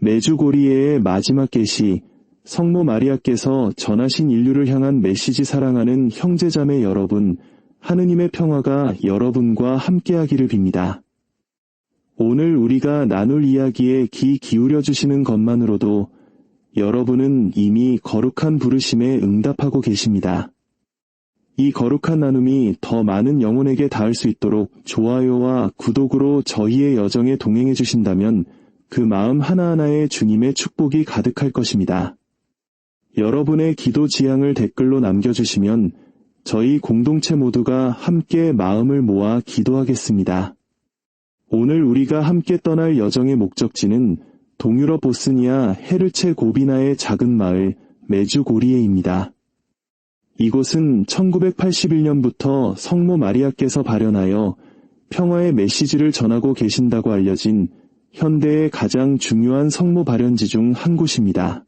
메주고리에의 마지막 계시, 성모 마리아께서 전하신 인류를 향한 메시지 사랑하는 형제자매 여러분, 하느님의 평화가 여러분과 함께하기를 빕니다. 오늘 우리가 나눌 이야기에 귀 기울여 주시는 것만으로도 여러분은 이미 거룩한 부르심에 응답하고 계십니다. 이 거룩한 나눔이 더 많은 영혼에게 닿을 수 있도록 좋아요와 구독으로 저희의 여정에 동행해 주신다면 그 마음 하나하나에 주님의 축복이 가득할 것입니다. 여러분의 기도 지향을 댓글로 남겨주시면 저희 공동체 모두가 함께 마음을 모아 기도하겠습니다. 오늘 우리가 함께 떠날 여정의 목적지는 동유럽 보스니아 헤르체 고비나의 작은 마을 메주고리에입니다. 이곳은 1981년부터 성모 마리아께서 발현하여 평화의 메시지를 전하고 계신다고 알려진 현대의 가장 중요한 성모 발현지 중 한 곳입니다.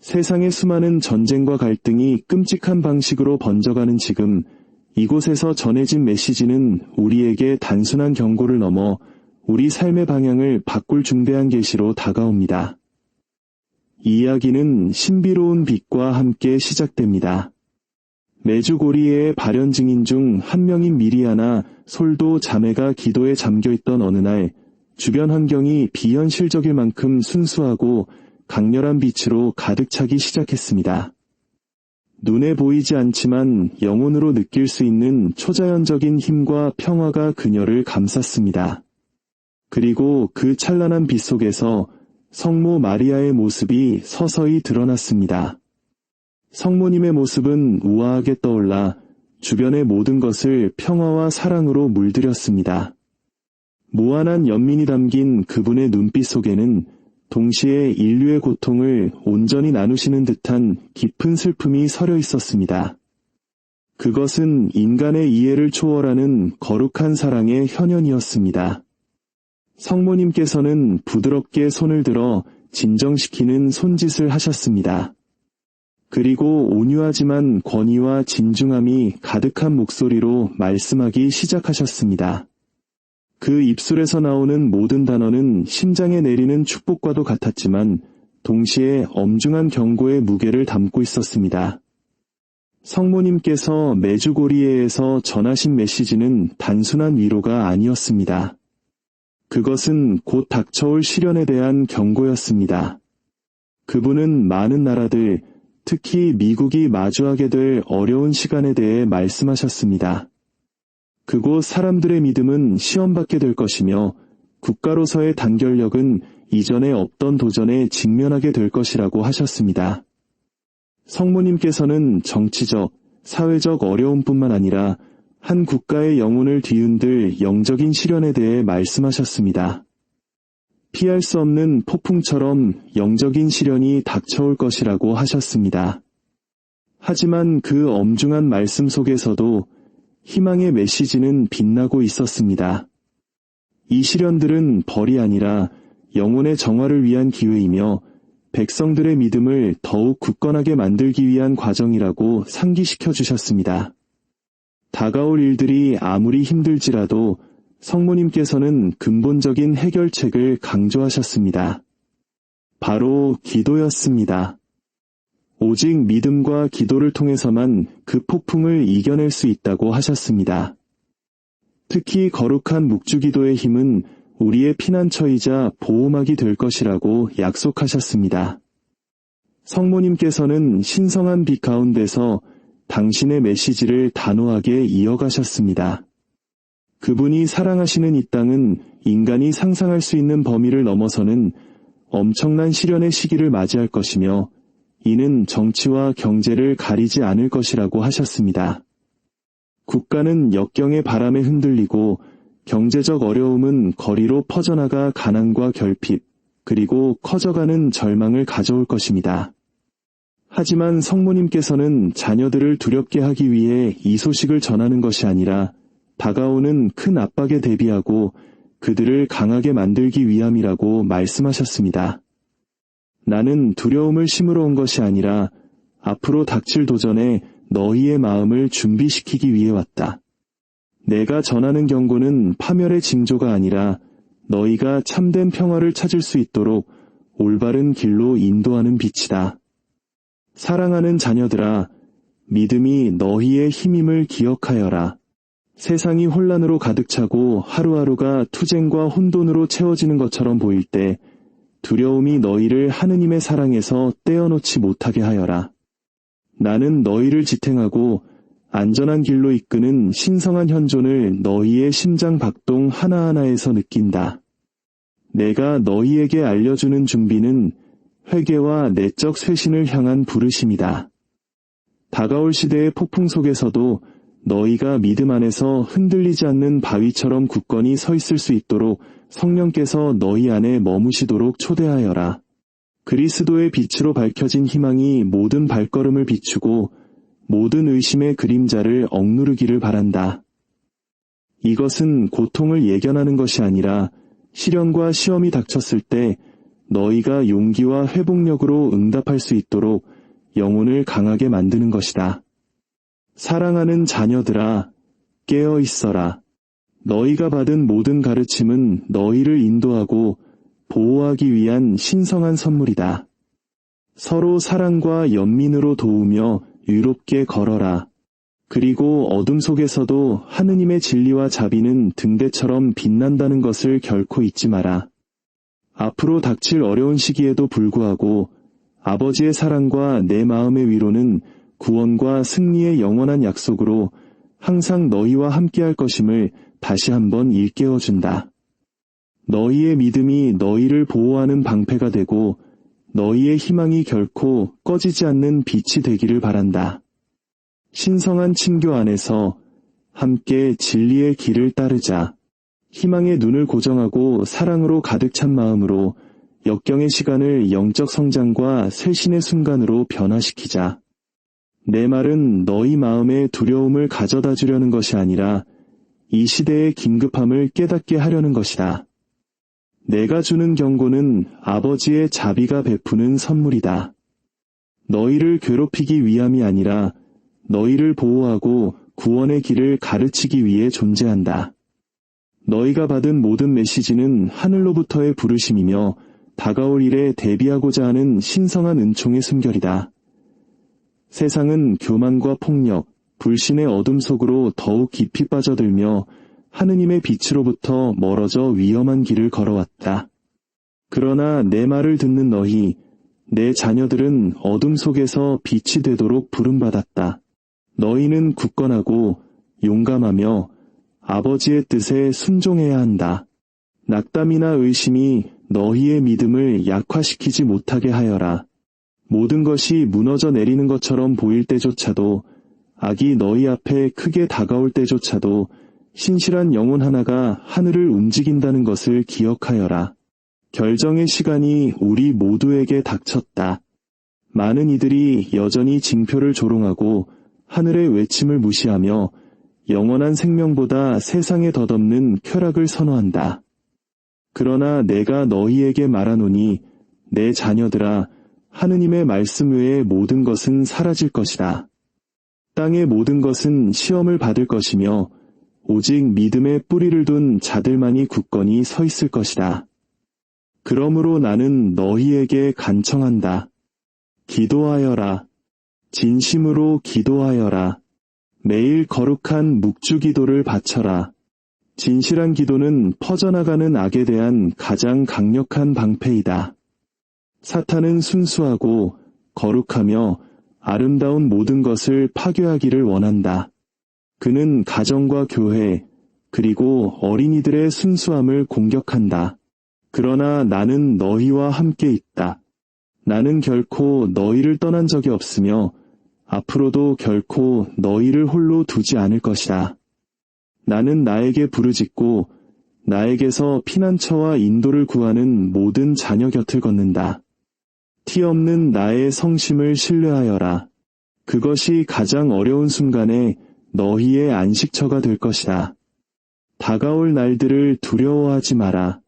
세상의 수많은 전쟁과 갈등이 끔찍한 방식으로 번져가는 지금 이곳에서 전해진 메시지는 우리에게 단순한 경고를 넘어 우리 삶의 방향을 바꿀 중대한 계시로 다가옵니다. 이 이야기는 신비로운 빛과 함께 시작됩니다. 메주고리의 발현 증인 중 한 명인 미리아나 솔도 자매가 기도에 잠겨있던 어느 날 주변 환경이 비현실적일 만큼 순수하고 강렬한 빛으로 가득 차기 시작했습니다. 눈에 보이지 않지만 영혼으로 느낄 수 있는 초자연적인 힘과 평화가 그녀를 감쌌습니다. 그리고 그 찬란한 빛 속에서 성모 마리아의 모습이 서서히 드러났습니다. 성모님의 모습은 우아하게 떠올라 주변의 모든 것을 평화와 사랑으로 물들였습니다. 무한한 연민이 담긴 그분의 눈빛 속에는 동시에 인류의 고통을 온전히 나누시는 듯한 깊은 슬픔이 서려 있었습니다. 그것은 인간의 이해를 초월하는 거룩한 사랑의 현현이었습니다. 성모님께서는 부드럽게 손을 들어 진정시키는 손짓을 하셨습니다. 그리고 온유하지만 권위와 진중함이 가득한 목소리로 말씀하기 시작하셨습니다. 그 입술에서 나오는 모든 단어는 심장에 내리는 축복과도 같았지만 동시에 엄중한 경고의 무게를 담고 있었습니다. 성모님께서 메주고리에에서 전하신 메시지는 단순한 위로가 아니었습니다. 그것은 곧 닥쳐올 시련에 대한 경고였습니다. 그분은 많은 나라들, 특히 미국이 마주하게 될 어려운 시간에 대해 말씀하셨습니다. 그곳 사람들의 믿음은 시험받게 될 것이며 국가로서의 단결력은 이전에 없던 도전에 직면하게 될 것이라고 하셨습니다. 성모님께서는 정치적, 사회적 어려움뿐만 아니라 한 국가의 영혼을 뒤흔들 영적인 시련에 대해 말씀하셨습니다. 피할 수 없는 폭풍처럼 영적인 시련이 닥쳐올 것이라고 하셨습니다. 하지만 그 엄중한 말씀 속에서도 희망의 메시지는 빛나고 있었습니다. 이 시련들은 벌이 아니라 영혼의 정화를 위한 기회이며 백성들의 믿음을 더욱 굳건하게 만들기 위한 과정이라고 상기시켜 주셨습니다. 다가올 일들이 아무리 힘들지라도 성모님께서는 근본적인 해결책을 강조하셨습니다. 바로 기도였습니다. 오직 믿음과 기도를 통해서만 그 폭풍을 이겨낼 수 있다고 하셨습니다. 특히 거룩한 묵주기도의 힘은 우리의 피난처이자 보호막이 될 것이라고 약속하셨습니다. 성모님께서는 신성한 빛 가운데서 당신의 메시지를 단호하게 이어가셨습니다. 그분이 사랑하시는 이 땅은 인간이 상상할 수 있는 범위를 넘어서는 엄청난 시련의 시기를 맞이할 것이며 이는 정치와 경제를 가리지 않을 것이라고 하셨습니다. 국가는 역경의 바람에 흔들리고 경제적 어려움은 거리로 퍼져나가 가난과 결핍, 그리고 커져가는 절망을 가져올 것입니다. 하지만 성모님께서는 자녀들을 두렵게 하기 위해 이 소식을 전하는 것이 아니라 다가오는 큰 압박에 대비하고 그들을 강하게 만들기 위함이라고 말씀하셨습니다. 나는 두려움을 심으러 온 것이 아니라 앞으로 닥칠 도전에 너희의 마음을 준비시키기 위해 왔다. 내가 전하는 경고는 파멸의 징조가 아니라 너희가 참된 평화를 찾을 수 있도록 올바른 길로 인도하는 빛이다. 사랑하는 자녀들아, 믿음이 너희의 힘임을 기억하여라. 세상이 혼란으로 가득 차고 하루하루가 투쟁과 혼돈으로 채워지는 것처럼 보일 때 두려움이 너희를 하느님의 사랑에서 떼어놓지 못하게 하여라. 나는 너희를 지탱하고 안전한 길로 이끄는 신성한 현존을 너희의 심장 박동 하나하나에서 느낀다. 내가 너희에게 알려주는 준비는 회개와 내적 쇄신을 향한 부르심이다. 다가올 시대의 폭풍 속에서도 너희가 믿음 안에서 흔들리지 않는 바위처럼 굳건히 서 있을 수 있도록 성령께서 너희 안에 머무시도록 초대하여라. 그리스도의 빛으로 밝혀진 희망이 모든 발걸음을 비추고 모든 의심의 그림자를 억누르기를 바란다. 이것은 고통을 예견하는 것이 아니라 시련과 시험이 닥쳤을 때 너희가 용기와 회복력으로 응답할 수 있도록 영혼을 강하게 만드는 것이다. 사랑하는 자녀들아, 깨어 있어라. 너희가 받은 모든 가르침은 너희를 인도하고 보호하기 위한 신성한 선물이다. 서로 사랑과 연민으로 도우며 유롭게 걸어라. 그리고 어둠 속에서도 하느님의 진리와 자비는 등대처럼 빛난다는 것을 결코 잊지 마라. 앞으로 닥칠 어려운 시기에도 불구하고 아버지의 사랑과 내 마음의 위로는 구원과 승리의 영원한 약속으로 항상 너희와 함께할 것임을 다시 한번 일깨워준다. 너희의 믿음이 너희를 보호하는 방패가 되고 너희의 희망이 결코 꺼지지 않는 빛이 되기를 바란다. 신성한 친교 안에서 함께 진리의 길을 따르자. 희망의 눈을 고정하고 사랑으로 가득 찬 마음으로 역경의 시간을 영적 성장과 쇄신의 순간으로 변화시키자. 내 말은 너희 마음에 두려움을 가져다 주려는 것이 아니라 이 시대의 긴급함을 깨닫게 하려는 것이다. 내가 주는 경고는 아버지의 자비가 베푸는 선물이다. 너희를 괴롭히기 위함이 아니라 너희를 보호하고 구원의 길을 가르치기 위해 존재한다. 너희가 받은 모든 메시지는 하늘로부터의 부르심이며 다가올 일에 대비하고자 하는 신성한 은총의 숨결이다. 세상은 교만과 폭력, 불신의 어둠 속으로 더욱 깊이 빠져들며 하느님의 빛으로부터 멀어져 위험한 길을 걸어왔다. 그러나 내 말을 듣는 너희, 내 자녀들은 어둠 속에서 빛이 되도록 부름받았다. 너희는 굳건하고 용감하며 아버지의 뜻에 순종해야 한다. 낙담이나 의심이 너희의 믿음을 약화시키지 못하게 하여라. 모든 것이 무너져 내리는 것처럼 보일 때조차도 악이 너희 앞에 크게 다가올 때조차도 신실한 영혼 하나가 하늘을 움직인다는 것을 기억하여라. 결정의 시간이 우리 모두에게 닥쳤다. 많은 이들이 여전히 징표를 조롱하고 하늘의 외침을 무시하며 영원한 생명보다 세상에 덧없는 쾌락을 선호한다. 그러나 내가 너희에게 말하노니 내 자녀들아 하느님의 말씀 외에 모든 것은 사라질 것이다. 땅의 모든 것은 시험을 받을 것이며 오직 믿음의 뿌리를 둔 자들만이 굳건히 서 있을 것이다. 그러므로 나는 너희에게 간청한다. 기도하여라. 진심으로 기도하여라. 매일 거룩한 묵주 기도를 바쳐라. 진실한 기도는 퍼져나가는 악에 대한 가장 강력한 방패이다. 사탄은 순수하고 거룩하며 아름다운 모든 것을 파괴하기를 원한다. 그는 가정과 교회, 그리고 어린이들의 순수함을 공격한다. 그러나 나는 너희와 함께 있다. 나는 결코 너희를 떠난 적이 없으며 앞으로도 결코 너희를 홀로 두지 않을 것이다. 나는 나에게 부르짖고 나에게서 피난처와 인도를 구하는 모든 자녀 곁을 걷는다. 티 없는 나의 성심을 신뢰하여라. 그것이 가장 어려운 순간에 너희의 안식처가 될 것이다. 다가올 날들을 두려워하지 마라.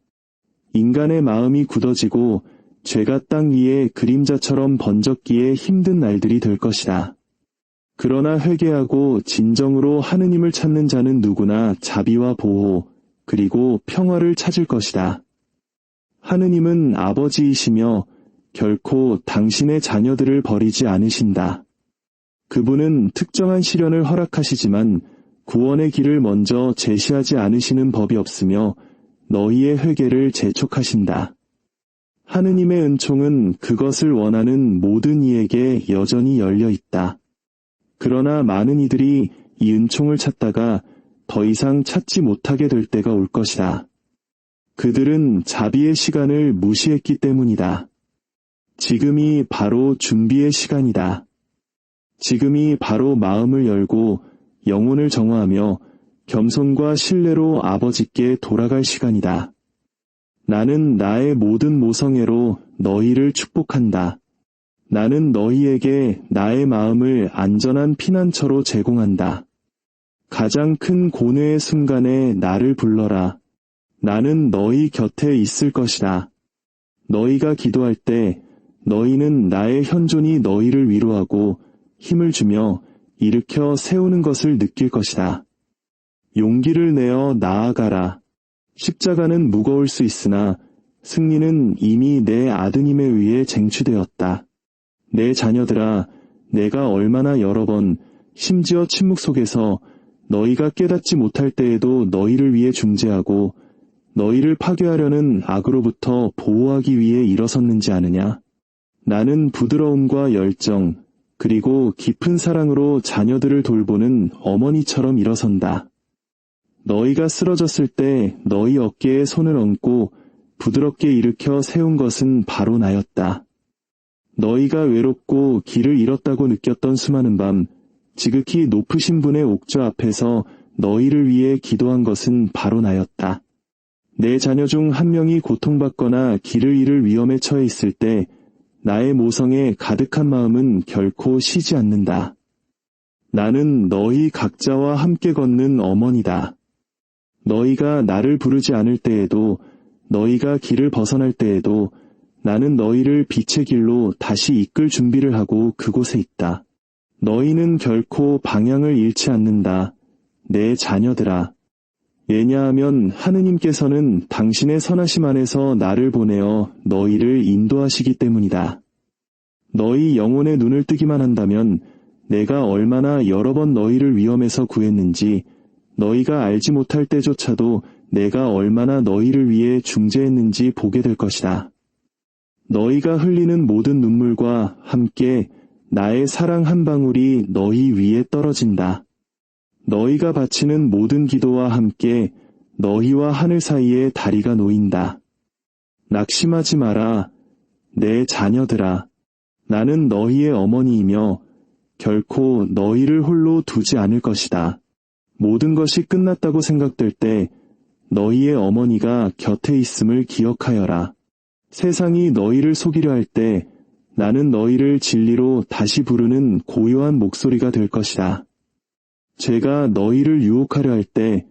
인간의 마음이 굳어지고 죄가 땅 위에 그림자처럼 번쩍기에 힘든 날들이 될 것이다. 그러나 회개하고 진정으로 하느님을 찾는 자는 누구나 자비와 보호, 그리고 평화를 찾을 것이다. 하느님은 아버지이시며 결코 당신의 자녀들을 버리지 않으신다. 그분은 특정한 시련을 허락하시지만 구원의 길을 먼저 제시하지 않으시는 법이 없으며 너희의 회개를 재촉하신다. 하느님의 은총은 그것을 원하는 모든 이에게 여전히 열려 있다. 그러나 많은 이들이 이 은총을 찾다가 더 이상 찾지 못하게 될 때가 올 것이다. 그들은 자비의 시간을 무시했기 때문이다. 지금이 바로 준비의 시간이다. 지금이 바로 마음을 열고 영혼을 정화하며 겸손과 신뢰로 아버지께 돌아갈 시간이다. 나는 나의 모든 모성애로 너희를 축복한다. 나는 너희에게 나의 마음을 안전한 피난처로 제공한다. 가장 큰 고뇌의 순간에 나를 불러라. 나는 너희 곁에 있을 것이다. 너희가 기도할 때 너희는 나의 현존이 너희를 위로하고 힘을 주며 일으켜 세우는 것을 느낄 것이다. 용기를 내어 나아가라. 십자가는 무거울 수 있으나 승리는 이미 내 아드님에 의해 쟁취되었다. 내 자녀들아, 내가 얼마나 여러 번, 심지어 침묵 속에서 너희가 깨닫지 못할 때에도 너희를 위해 중재하고 너희를 파괴하려는 악으로부터 보호하기 위해 일어섰는지 아느냐? 나는 부드러움과 열정, 그리고 깊은 사랑으로 자녀들을 돌보는 어머니처럼 일어선다. 너희가 쓰러졌을 때 너희 어깨에 손을 얹고 부드럽게 일으켜 세운 것은 바로 나였다. 너희가 외롭고 길을 잃었다고 느꼈던 수많은 밤, 지극히 높으신 분의 옥좌 앞에서 너희를 위해 기도한 것은 바로 나였다. 내 자녀 중 한 명이 고통받거나 길을 잃을 위험에 처해 있을 때 나의 모성에 가득한 마음은 결코 쉬지 않는다. 나는 너희 각자와 함께 걷는 어머니다. 너희가 나를 부르지 않을 때에도 너희가 길을 벗어날 때에도 나는 너희를 빛의 길로 다시 이끌 준비를 하고 그곳에 있다. 너희는 결코 방향을 잃지 않는다. 내 자녀들아. 왜냐하면 하느님께서는 당신의 선하심 안에서 나를 보내어 너희를 인도하시기 때문이다. 너희 영혼의 눈을 뜨기만 한다면 내가 얼마나 여러 번 너희를 위험에서 구했는지 너희가 알지 못할 때조차도 내가 얼마나 너희를 위해 중재했는지 보게 될 것이다. 너희가 흘리는 모든 눈물과 함께 나의 사랑 한 방울이 너희 위에 떨어진다. 너희가 바치는 모든 기도와 함께 너희와 하늘 사이에 다리가 놓인다. 낙심하지 마라. 내 자녀들아. 나는 너희의 어머니이며 결코 너희를 홀로 두지 않을 것이다. 모든 것이 끝났다고 생각될 때 너희의 어머니가 곁에 있음을 기억하여라. 세상이 너희를 속이려 할 때 나는 너희를 진리로 다시 부르는 고요한 목소리가 될 것이다. 죄가 너희를 유혹하려 할 때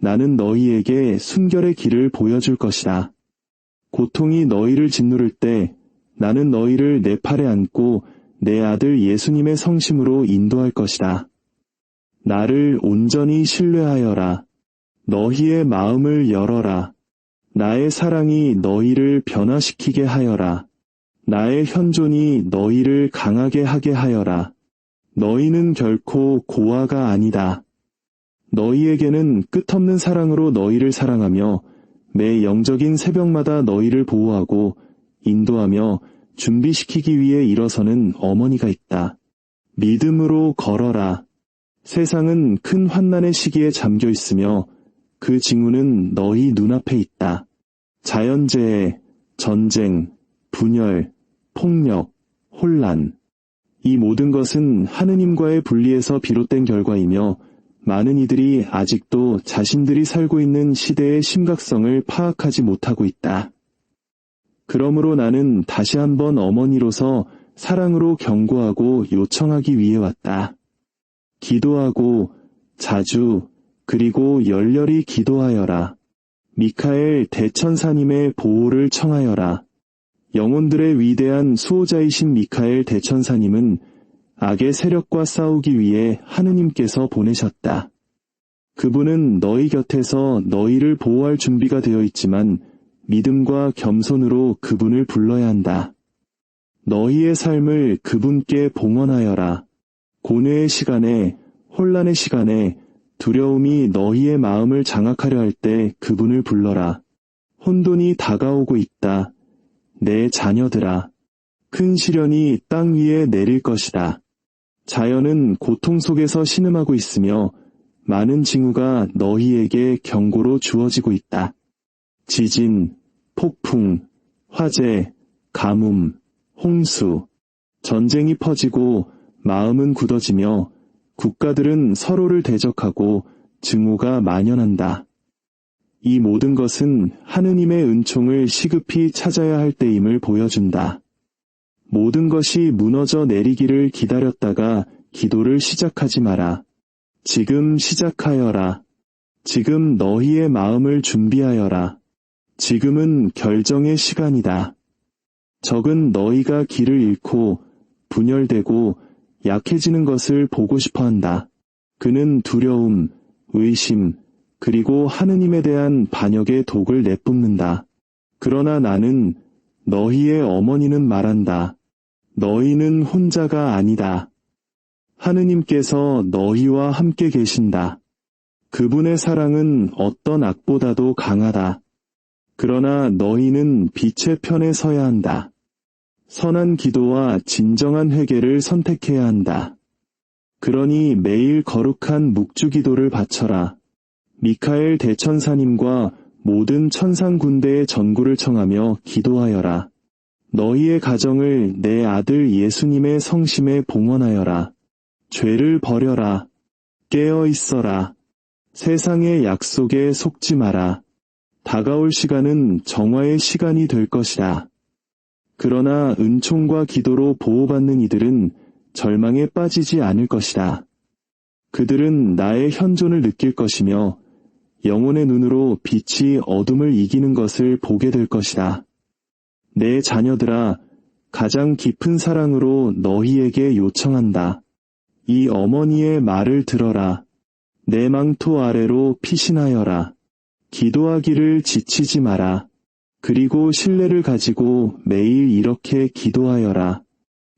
나는 너희에게 순결의 길을 보여줄 것이다. 고통이 너희를 짓누를 때 나는 너희를 내 팔에 안고 내 아들 예수님의 성심으로 인도할 것이다. 나를 온전히 신뢰하여라. 너희의 마음을 열어라. 나의 사랑이 너희를 변화시키게 하여라. 나의 현존이 너희를 강하게 하게 하여라. 너희는 결코 고아가 아니다. 너희에게는 끝없는 사랑으로 너희를 사랑하며 매 영적인 새벽마다 너희를 보호하고 인도하며 준비시키기 위해 일어서는 어머니가 있다. 믿음으로 걸어라. 세상은 큰 환난의 시기에 잠겨 있으며 그 징후는 너희 눈앞에 있다. 자연재해, 전쟁, 분열, 폭력, 혼란. 이 모든 것은 하느님과의 분리에서 비롯된 결과이며 많은 이들이 아직도 자신들이 살고 있는 시대의 심각성을 파악하지 못하고 있다. 그러므로 나는 다시 한번 어머니로서 사랑으로 경고하고 요청하기 위해 왔다. 기도하고 자주 그리고 열렬히 기도하여라. 미카엘 대천사님의 보호를 청하여라. 영혼들의 위대한 수호자이신 미카엘 대천사님은 악의 세력과 싸우기 위해 하느님께서 보내셨다. 그분은 너희 곁에서 너희를 보호할 준비가 되어 있지만 믿음과 겸손으로 그분을 불러야 한다. 너희의 삶을 그분께 봉헌하여라. 고뇌의 시간에, 혼란의 시간에, 두려움이 너희의 마음을 장악하려 할 때 그분을 불러라. 혼돈이 다가오고 있다. 내 자녀들아. 큰 시련이 땅 위에 내릴 것이다. 자연은 고통 속에서 신음하고 있으며 많은 징후가 너희에게 경고로 주어지고 있다. 지진, 폭풍, 화재, 가뭄, 홍수, 전쟁이 퍼지고 마음은 굳어지며 국가들은 서로를 대적하고 증오가 만연한다. 이 모든 것은 하느님의 은총을 시급히 찾아야 할 때임을 보여준다. 모든 것이 무너져 내리기를 기다렸다가 기도를 시작하지 마라. 지금 시작하여라. 지금 너희의 마음을 준비하여라. 지금은 결정의 시간이다. 적은 너희가 길을 잃고 분열되고 약해지는 것을 보고 싶어 한다. 그는 두려움, 의심, 그리고 하느님에 대한 반역의 독을 내뿜는다. 그러나 나는 너희의 어머니는 말한다. 너희는 혼자가 아니다. 하느님께서 너희와 함께 계신다. 그분의 사랑은 어떤 악보다도 강하다. 그러나 너희는 빛의 편에 서야 한다. 선한 기도와 진정한 회개를 선택해야 한다. 그러니 매일 거룩한 묵주 기도를 바쳐라. 미카엘 대천사님과 모든 천상 군대의 전구를 청하며 기도하여라. 너희의 가정을 내 아들 예수님의 성심에 봉헌하여라. 죄를 버려라. 깨어 있어라. 세상의 약속에 속지 마라. 다가올 시간은 정화의 시간이 될 것이다. 그러나 은총과 기도로 보호받는 이들은 절망에 빠지지 않을 것이다. 그들은 나의 현존을 느낄 것이며 영혼의 눈으로 빛이 어둠을 이기는 것을 보게 될 것이다. 내 자녀들아, 가장 깊은 사랑으로 너희에게 요청한다. 이 어머니의 말을 들어라. 내 망토 아래로 피신하여라. 기도하기를 지치지 마라. 그리고 신뢰를 가지고 매일 이렇게 기도하여라.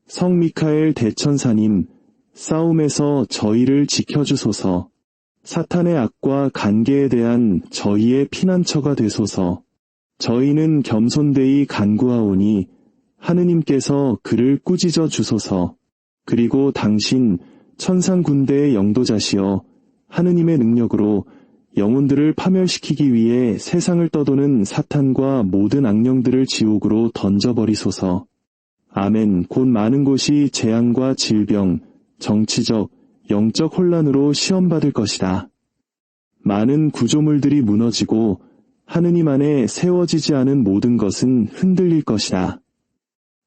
성 미카엘 대천사님, 싸움에서 저희를 지켜주소서. 사탄의 악과 관계에 대한 저희의 피난처가 되소서. 저희는 겸손되이 간구하오니 하느님께서 그를 꾸짖어 주소서. 그리고 당신 천상 군대의 영도자시여 하느님의 능력으로 영혼들을 파멸시키기 위해 세상을 떠도는 사탄과 모든 악령들을 지옥으로 던져버리소서. 아멘. 곧 많은 곳이 재앙과 질병, 정치적, 영적 혼란으로 시험받을 것이다. 많은 구조물들이 무너지고 하느님 안에 세워지지 않은 모든 것은 흔들릴 것이다.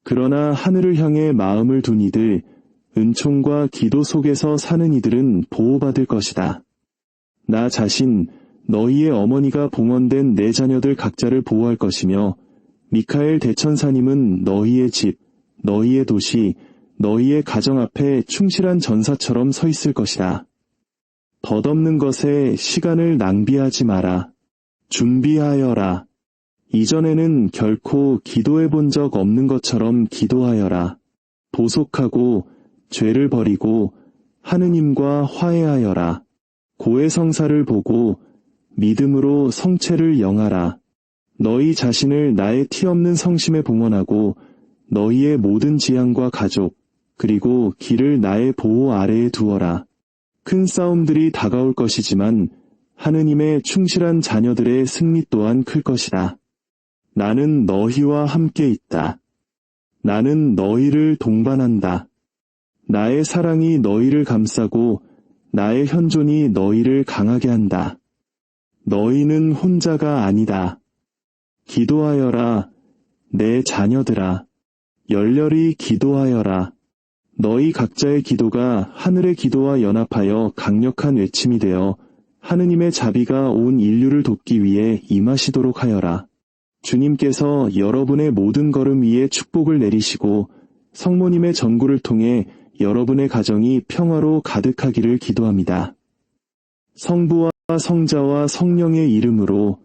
그러나 하늘을 향해 마음을 둔 이들, 은총과 기도 속에서 사는 이들은 보호받을 것이다. 나 자신, 너희의 어머니가 봉헌된 내 자녀들 각자를 보호할 것이며, 미카엘 대천사님은 너희의 집, 너희의 도시, 너희의 가정 앞에 충실한 전사처럼 서 있을 것이다. 덧없는 것에 시간을 낭비하지 마라. 준비하여라. 이전에는 결코 기도해 본 적 없는 것처럼 기도하여라. 보속하고 죄를 버리고 하느님과 화해하여라. 고해성사를 보고 믿음으로 성체를 영하라. 너희 자신을 나의 티 없는 성심에 봉헌하고 너희의 모든 지향과 가족 그리고 길을 나의 보호 아래에 두어라. 큰 싸움들이 다가올 것이지만 하느님의 충실한 자녀들의 승리 또한 클 것이다. 나는 너희와 함께 있다. 나는 너희를 동반한다. 나의 사랑이 너희를 감싸고 나의 현존이 너희를 강하게 한다. 너희는 혼자가 아니다. 기도하여라, 내 자녀들아. 열렬히 기도하여라. 너희 각자의 기도가 하늘의 기도와 연합하여 강력한 외침이 되어 하느님의 자비가 온 인류를 돕기 위해 임하시도록 하여라. 주님께서 여러분의 모든 걸음 위에 축복을 내리시고 성모님의 전구를 통해 여러분의 가정이 평화로 가득하기를 기도합니다. 성부와 성자와 성령의 이름으로